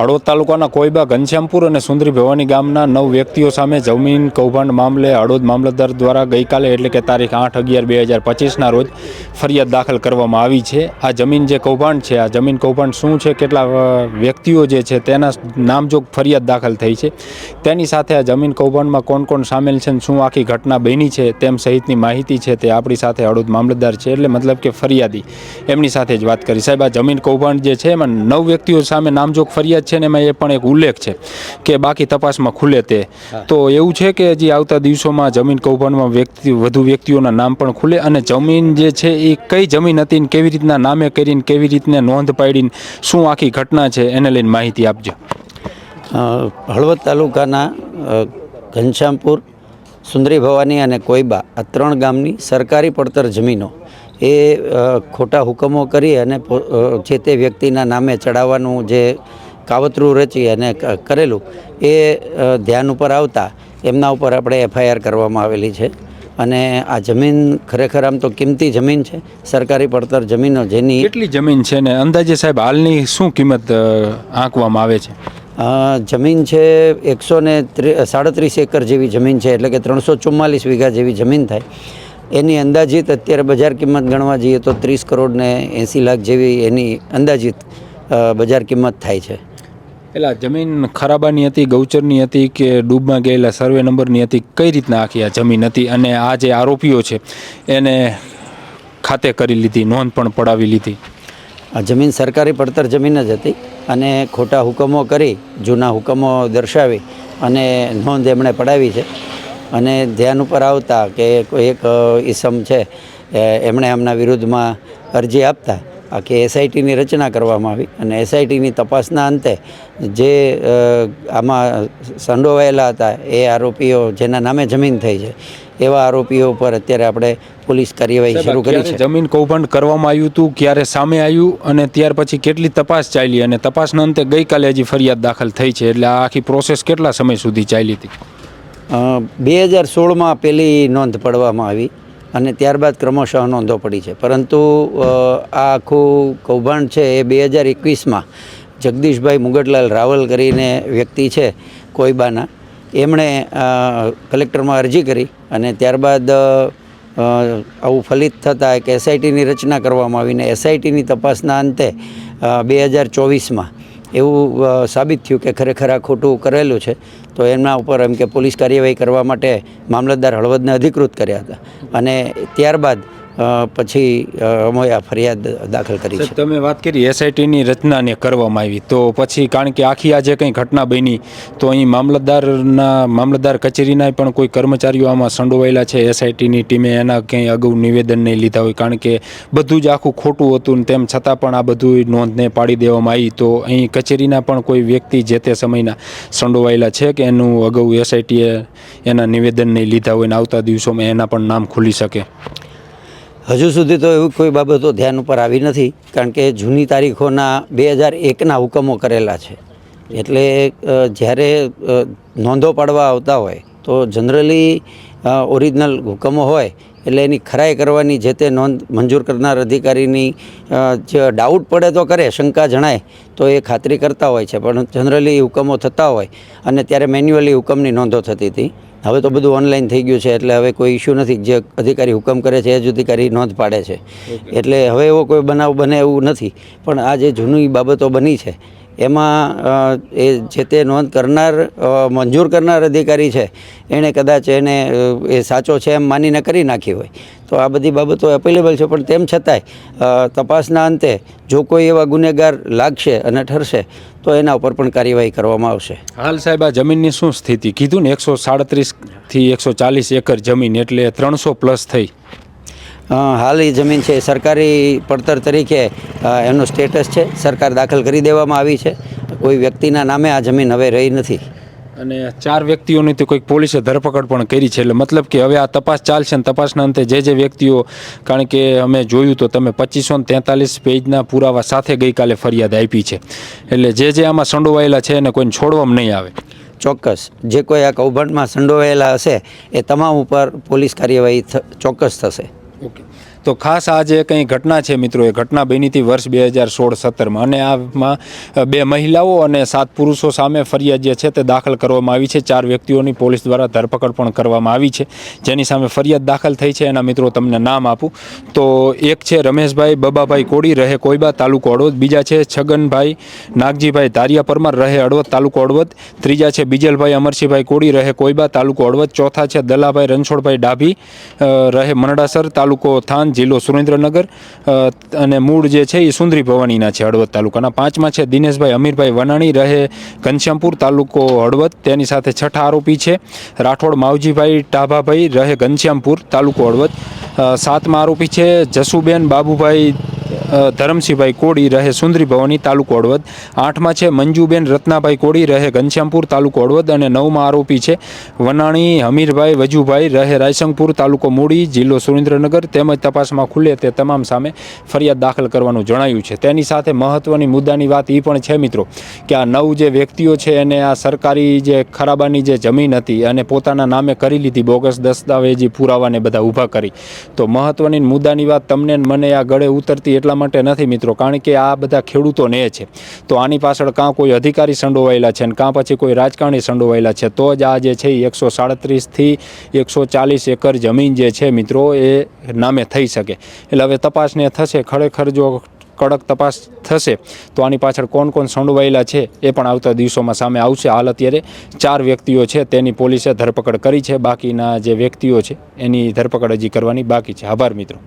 હળવદ તાલુકાના કોઈબા ઘનશ્યામપુર અને સુંદરી ભવાની ગામના નવ વ્યક્તિઓ સામે જમીન કૌભાંડ મામલે હળવદ મામલતદાર દ્વારા ગઈકાલે એટલે કે તારીખ આઠ અગિયાર બે હજાર પચીસના રોજ ફરિયાદ દાખલ કરવામાં આવી છે. આ જમીન જે કૌભાંડ છે, આ જમીન કૌભાંડ શું છે, કેટલા વ્યક્તિઓ જે છે તેના નામજોગ ફરિયાદ દાખલ થઈ છે. તેની સાથે આ જમીન કૌભાંડમાં કોણ કોણ સામેલ છે અને શું આખી ઘટના બની છે તેમ સહિતની માહિતી છે તે આપણી સાથે હળવદ મામલતદાર છે. એટલે મતલબ કે ફરિયાદી. એમની સાથે જ વાત કરી. સાહેબ, આ જમીન કૌભાંડ જે છે એમાં નવ વ્યક્તિઓ સામે નામજોગ ફરિયાદ છે ને એમાં એ પણ એક ઉલ્લેખ છે કે બાકી તપાસમાં ખુલે તે. તો એવું છે કે હજી આવતા દિવસોમાં જમીન કૌભાંડમાં વ્યક્તિ વધુ વ્યક્તિઓના નામ પણ ખુલે અને જમીન જે છે એ કઈ જમીન હતી ને કેવી રીતના નામે કરીને કેવી રીતને નોંધ પાડીને શું આખી ઘટના છે એને લઈને માહિતી આપજો. હળવદ તાલુકાના ઘનશ્યામપુર સુંદરી ભવાની અને કોઈબા આ ત્રણ ગામની સરકારી પડતર જમીનો એ ખોટા હુકમો કરી અને જે તે વ્યક્તિના નામે ચડાવવાનું જે કાવતરું રચી અને કરેલું એ ધ્યાન ઉપર આવતા એમના ઉપર આપણે એફઆઈઆર કરવામાં આવેલી છે. અને આ જમીન ખરેખર આમ તો કિંમતી જમીન છે. સરકારી પડતર જમીનો જેની કેટલી જમીન છે ને? અંદાજે સાહેબ હાલની શું કિંમત આંકવામાં આવે છે? જમીન છે એકસો ને સાડત્રીસ એકર જેવી જમીન છે એટલે કે ત્રણસો ચુમ્માલીસ વીઘા જેવી જમીન થાય. એની અંદાજિત અત્યારે બજાર કિંમત ગણવા જઈએ તો ત્રીસ કરોડ ને એંસી લાખ જેવી એની અંદાજિત બજાર કિંમત થાય છે. એટલે જમીન ખરાબાની હતી, ગૌચરની હતી કે ડૂબમાં ગયેલા સર્વે નંબરની હતી, કઈ રીતના આખી આ જમીન હતી અને આ જે આરોપીઓ છે, એને ખાતે કરી લીધી, નોંધ પણ પડાવી લીધી. આ જમીન સરકારી પડતર જમીન જ હતી અને ખોટા હુકમો કરી, જૂના હુકમો દર્શાવી અને નોંધ એમણે પડાવી છે. અને ધ્યાન ઉપર આવતા કે કોઈ એક ઈસમ છે એમણે એમના વિરુદ્ધમાં અરજી આપતા આખી એસઆઈટીની રચના કરવામાં આવી અને એસઆઈટીની તપાસના અંતે જે આમાં સંડોવાયેલા હતા એ આરોપીઓ જેના નામે જમીન થઈ છે એવા આરોપીઓ પર અત્યારે આપણે પોલીસ કાર્યવાહી શરૂ કરી છે. જમીન કૌભાંડ કરવામાં આવ્યું હતું ક્યારે સામે આવ્યું અને ત્યાર પછી કેટલી તપાસ ચાલી અને તપાસના અંતે ગઈકાલે હજી ફરિયાદ દાખલ થઈ છે એટલે આ આખી પ્રોસેસ કેટલા સમય સુધી ચાલી હતી? બે હજાર સોળમાં પેલી નોંધ પડવામાં આવી અને ત્યારબાદ ક્રમશઃ નોંધો પડી છે. પરંતુ આ આખું કૌભાંડ છે એ બે હજાર એકવીસમાં જગદીશભાઈ મુગટલાલ રાવલ કરીને વ્યક્તિ છે કોઈબાના એમણે કલેક્ટરમાં અરજી કરી અને ત્યારબાદ આવું ફલિત થતાં એક એસઆઈટીની રચના કરવામાં આવીને એસઆઈટીની તપાસના અંતે બે હજાર ચોવીસમાં એવું સાબિત થયું કે ખરેખર આ ખોટું કરેલું છે. તો એમના ઉપર એમ કે પોલીસ કાર્યવાહી કરવા માટે મામલતદાર હળવદને અધિકૃત કર્યા હતા. અને ત્યારબાદ પછી અમે આ ફરિયાદ દાખલ કરી છે. તમે વાત કરી એસઆઈટીની રચનાને કરવામાં આવી. તો પછી કારણ કે આખી આ જે કંઈ ઘટના બની તો અહીં મામલતદારના મામલતદાર કચેરીના પણ કોઈ કર્મચારીઓ આમાં સંડોવાયેલા છે એસઆઈટીની ટીમે એના કંઈ અગાઉ નિવેદન નહીં લીધા હોય. કારણ કે બધું જ આખું ખોટું હતું ને તેમ છતાં પણ આ બધું નોંધને પાડી દેવામાં આવી. તો અહીં કચેરીના પણ કોઈ વ્યક્તિ જે તે સમયના સંડોવાયેલા છે કે એનું અગાઉ એસઆઈટીએ એના નિવેદન નહીં લીધા હોય ને આવતા દિવસોમાં એના પણ નામ ખુલી શકે? હજુ સુધી તો એવી કોઈ બાબતો ધ્યાન ઉપર આવી નથી, કારણ કે જૂની તારીખોના બે હજાર એકના હુકમો કરેલા છે. એટલે જ્યારે નોંધો પાડવા આવતા હોય, તો જનરલી ઓરિજિનલ હુકમો હોય, એટલે એની ખરાઈ કરવાની જે તે નોંધ મંજૂર કરનાર અધિકારીની જે ડાઉટ પડે તો કરે, શંકા જણાય, તો એ ખાતરી કરતા હોય છે. પણ જનરલી હુકમો થતા હોય, અને ત્યારે મેન્યુઅલી હુકમની નોંધો થતી હતી. હવે તો બધું ઓનલાઈન થઈ ગયું છે એટલે હવે કોઈ ઇસ્યુ નથી. જે અધિકારી હુકમ કરે છે એ જ અધિકારી નોંધ પાડે છે. એટલે હવે એવો કોઈ બનાવ બને એવું નથી. પણ આ જે જૂની બાબતો બની છે એમાં એ જે તે નોંધ કરનાર મંજૂર કરનાર અધિકારી છે એણે કદાચ એને એ સાચો છે એમ માનીને કરી નાખી હોય. તો આ બધી બાબતો અવેલેબલ છે પણ તેમ છતાંય તપાસના અંતે જો કોઈ એવા ગુનેગાર લાગશે અને ઠરશે તો એના ઉપર પણ કાર્યવાહી કરવામાં આવશે. હાલ સાહેબ આ જમીનની શું સ્થિતિ? કીધું ને એકસો સાડત્રીસથી એકસો ચાલીસ એકર જમીન એટલે ત્રણસો પ્લસ થઈ. હાલ એ જમીન છે સરકારી પડતર તરીકે એનો એનું સ્ટેટસ છે. સરકાર દાખલ કરી દેવામાં આવી છે. કોઈ વ્યક્તિના નામે આ જમીન હવે રહી નથી. અને ચાર વ્યક્તિઓની તો કોઈક પોલીસે ધરપકડ પણ કરી છે. એટલે મતલબ કે હવે આ તપાસ ચાલશે ને તપાસના અંતે જે જે વ્યક્તિઓ કારણ કે અમે જોયું તો તમે પચીસો ને તેતાલીસ પેજના પુરાવા સાથે ગઈકાલે ફરિયાદ આપી છે. એટલે જે જે આમાં સંડોવાયેલા છે એને કોઈને છોડવામાં નહીં આવે. ચોક્કસ. જે કોઈ આ કૌભાંડમાં સંડોવાયેલા હશે એ તમામ ઉપર પોલીસ કાર્યવાહી ચોક્કસ થશે. ઓકે. તો ખાસ આ જે કંઈ ઘટના છે મિત્રો? એ ઘટના બની હતી વર્ષ બે હજાર સોળ સત્તરમાં અને આમાં બે મહિલાઓ અને સાત પુરુષો સામે ફરિયાદ જે છે તે દાખલ કરવામાં આવી છે. ચાર વ્યક્તિઓની પોલીસ દ્વારા ધરપકડ પણ કરવામાં આવી છે. જેની સામે ફરિયાદ દાખલ થઈ છે એના મિત્રો તમને નામ આપું. તો એક છે રમેશભાઈ બબાભાઈ કોડી, રહે કોઈબા, તાલુકો અડવદ બીજા છે છગનભાઈ નાગજીભાઈ તારિયા પરમાર રહે અડવદ તાલુકો અડવદ. ત્રીજા છે બીજલભાઈ અમરસિંહભાઈ કોડી, રહે કોઈબા, તાલુકો અડવદ. ચોથા છે દલાભાઈ રણછોડભાઈ ડાભી રહે મનડાસર તાલુકો થાન જિલ્લો સુરેન્દ્રનગર અને મૂળ જે છે એ સુંદરી ભવાનીના છે, હળવદ તાલુકાના. પાંચમાં છે દિનેશભાઈ અમીરભાઈ વનાણી, રહે ઘનશ્યામપુર તાલુકો હળવદ. તેની સાથે છઠ્ઠા આરોપી છે રાઠોડ માવજીભાઈ ટાભાભાઈ, રહે ઘનશ્યામપુર તાલુકો હળવદ. સાતમા આરોપી છે જસુબેન બાબુભાઈ ધરમસિંહભાઈ કોડી રહે સુંદરી ભવાની તાલુકો હળવદ. આઠમાં છે મંજુબેન, રત્નાભાઈ કોડી રહે ઘનશ્યામપુર તાલુકો હળવદ અને નવમાં આરોપી છે વનાણી હમીરભાઈ વજુભાઈ રહે રાયસંગપુર તાલુકો મૂડી, જિલ્લો સુરેન્દ્રનગર તેમજ તપાસમાં ખુલે તે તમામ સામે ફરિયાદ દાખલ કરવાનું જણાયું છે. તેની સાથે મહત્વની મુદ્દાની વાત એ પણ છે મિત્રો, કે આ નવ જે વ્યક્તિઓ છે એને આ સરકારી જે ખરાબાની જે જમીન હતી અને પોતાના નામે કરી લીધી, બોગસ દસ્તાવેજી પુરાવાને બધા ઊભા કરી. તો મહત્વની મુદ્દાની વાત તમને મને આ ગળે ઉતરતી એટલા માટે નથી મિત્રો, કારણ કે આ બધા ખેડૂતોને છે. તો આની પાછળ કાં કોઈ અધિકારી સંડોવાયેલા છે અને કાં પછી કોઈ રાજકારણી સંડોવાયેલા છે, તો જ આ જે છે એ એકસો સાડત્રીસથી એકસો ચાલીસ એકર જમીન જે છે મિત્રો, એ નામે થઈ શકે. એટલે હવે તપાસને થશે, ખરેખર જો કડક તપાસ થશે, તો આની પાછળ કોણ કોણ સંડોવાયેલા છે એ પણ આવતા દિવસોમાં સામે આવશે. હાલ અત્યારે ચાર વ્યક્તિઓ છે, તેની પોલીસે ધરપકડ કરી છે, બાકીના જે વ્યક્તિઓ છે, એની ધરપકડ હજી કરવાની બાકી છે. આભાર મિત્રો.